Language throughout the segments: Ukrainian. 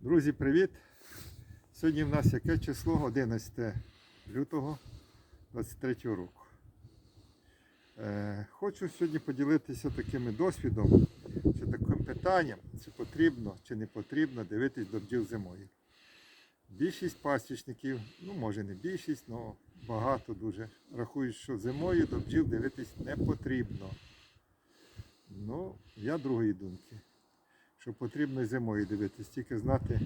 Друзі, привіт! Сьогодні в нас яке число? 11 лютого 23 року. Е, хочу сьогодні поділитися таким досвідом, чи таким питанням, чи потрібно, чи не потрібно дивитись до бджіл зимою. Більшість пасічників, ну може не більшість, але багато дуже рахують, що зимою до бджіл дивитись не потрібно. Ну, я другої думки що потрібно зимою дивитись, тільки знати,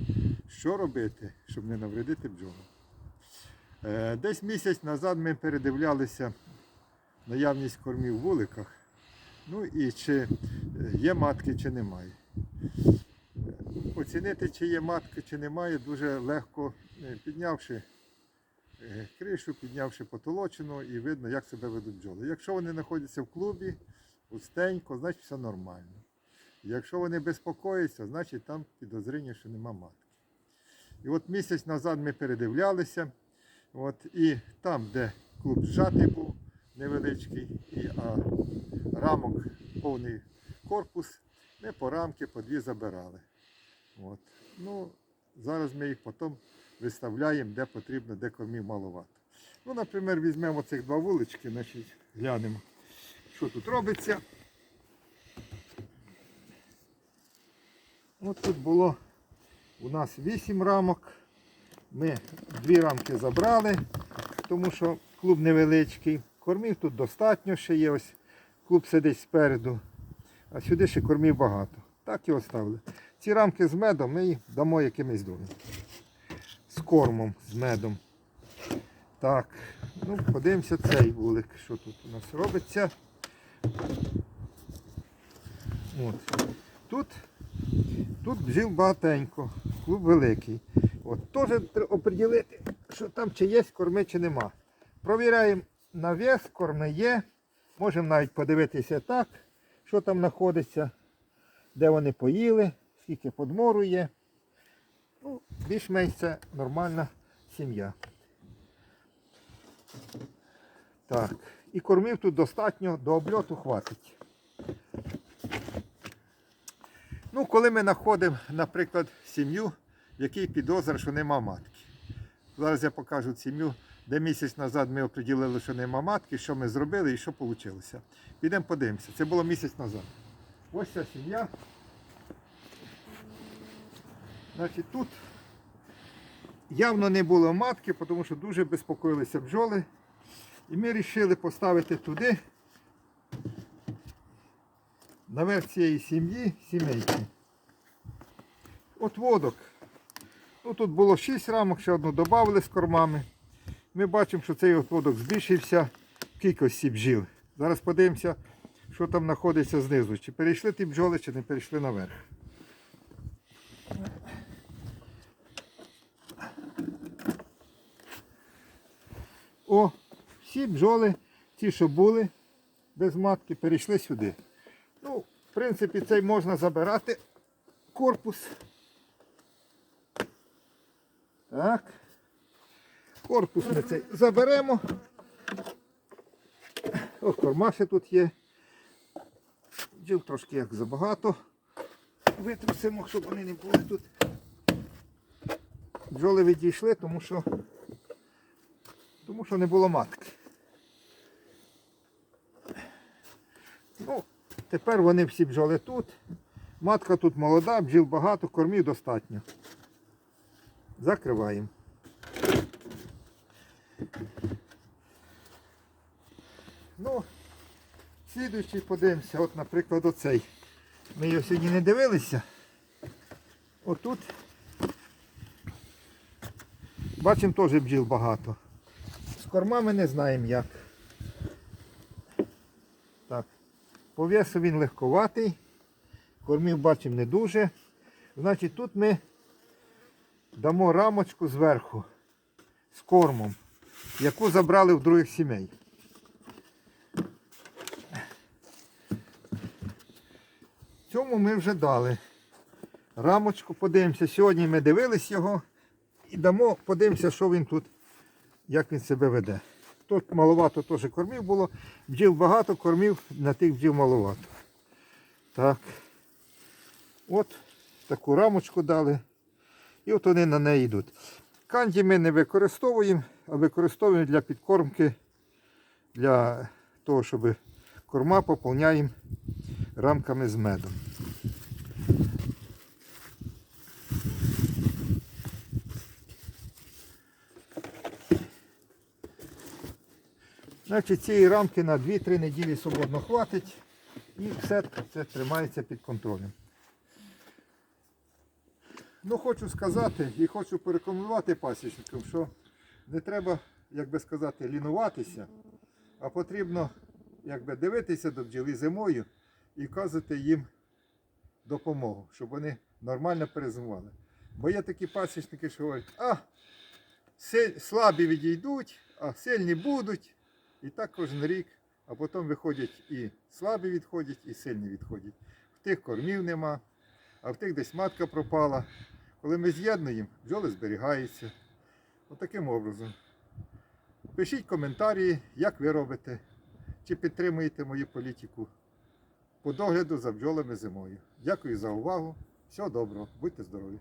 що робити, щоб не навредити бджолам. Е, Десь місяць назад ми передивлялися наявність кормів в вуликах. Ну і чи е, є матки, чи немає. Оцінити, чи є матки, чи немає, дуже легко, е, піднявши кришу, піднявши потолочину і видно, як себе ведуть бджоли. Якщо вони знаходяться в клубі, густенько, значить все нормально. Якщо вони безпокояться, значить там підозріння, що нема матки. І от місяць назад ми передивлялися, от, і там, де клуб зжатий був невеличкий, і, а рамок повний корпус, ми по рамки по дві забирали. От. Ну, зараз ми їх потім виставляємо, де потрібно, де кормів маловато. Ну, наприклад, візьмемо цих два вулички, значить, глянемо, що тут робиться. От тут було у нас 8 рамок. Ми дві рамки забрали, тому що клуб невеличкий. Кормів тут достатньо ще є. Ось клуб сидить спереду, а сюди ще кормів багато. Так і оставили. Ці рамки з медом ми дамо якимось домі. З кормом, з медом. Так, ну подивимося цей вулик, що тут у нас робиться. От. Тут Тут бджіл багатенько, клуб великий. От, Теж треба оприділити, що там чи є корми, чи нема. Провіряємо на вес, корми є. Можемо навіть подивитися так, що там знаходиться, де вони поїли, скільки подмору є. Ну, Більш-менш це нормальна сім'я. Так, і кормів тут достатньо, до обльоту хватить. Ну, коли ми знаходимо, наприклад, сім'ю, в якій підозра, що нема матки. Зараз я покажу сім'ю, де місяць назад ми оприділили, що нема матки, що ми зробили і що вийшло. Підемо подивимося. Це було місяць назад. Ось ця сім'я. Значить, тут явно не було матки, тому що дуже безпокоїлися бджоли. І ми вирішили поставити туди наверх цієї сім'ї сімейки. От водок. Ну, тут було 6 рамок, ще одну додали з кормами. Ми бачимо, що цей от водок збільшився в кількості бджіл. Зараз подивимося, що там знаходиться знизу. Чи перейшли ті бджоли, чи не перейшли наверх. О, всі бджоли, ті, що були без матки, перейшли сюди. Ну, в принципі, цей можна забирати корпус. Так. Корпус ми цей заберемо. О, корма ще тут є. Джил трошки як забагато. Витрусимо, щоб вони не були тут. Бджоли відійшли, тому що, тому що не було матки. Ну, Тепер вони всі бджоли тут. Матка тут молода, бджіл багато, кормів достатньо. Закриваємо. Ну, слідуючий подивимося, от, наприклад, оцей. Ми його сьогодні не дивилися. Отут. Бачимо теж бджіл багато. З кормами не знаємо як. Так. По весу він легковатий, кормів бачимо не дуже. Значить, тут ми дамо рамочку зверху з кормом, яку забрали в других сімей. Цьому ми вже дали. Рамочку подивимося. Сьогодні ми дивились його і дамо, подивимося, що він тут, як він себе веде. Тут маловато теж кормів було. Бджіл багато, кормів на тих бджіл маловато. Так. От таку рамочку дали. І от вони на неї йдуть. Канді ми не використовуємо, а використовуємо для підкормки, для того, щоб корма поповняємо рамками з медом. Значить, цієї рамки на 2-3 неділі свободно хватить і все це тримається під контролем. Ну, хочу сказати і хочу порекомендувати пасічникам, що не треба, як би сказати, лінуватися, а потрібно якби, дивитися до бджіли зимою і вказувати їм допомогу, щоб вони нормально перезимували. Бо є такі пасічники, що говорять, а слабі відійдуть, а сильні будуть. І так кожен рік, а потім виходять і слабі відходять, і сильні відходять. В тих кормів нема, а в тих десь матка пропала. Коли ми з'єднуємо, бджоли зберігаються. Отаким образом. Пишіть коментарі, як ви робите, чи підтримуєте мою політику по догляду за бджолами зимою. Дякую за увагу. Всього доброго, будьте здорові!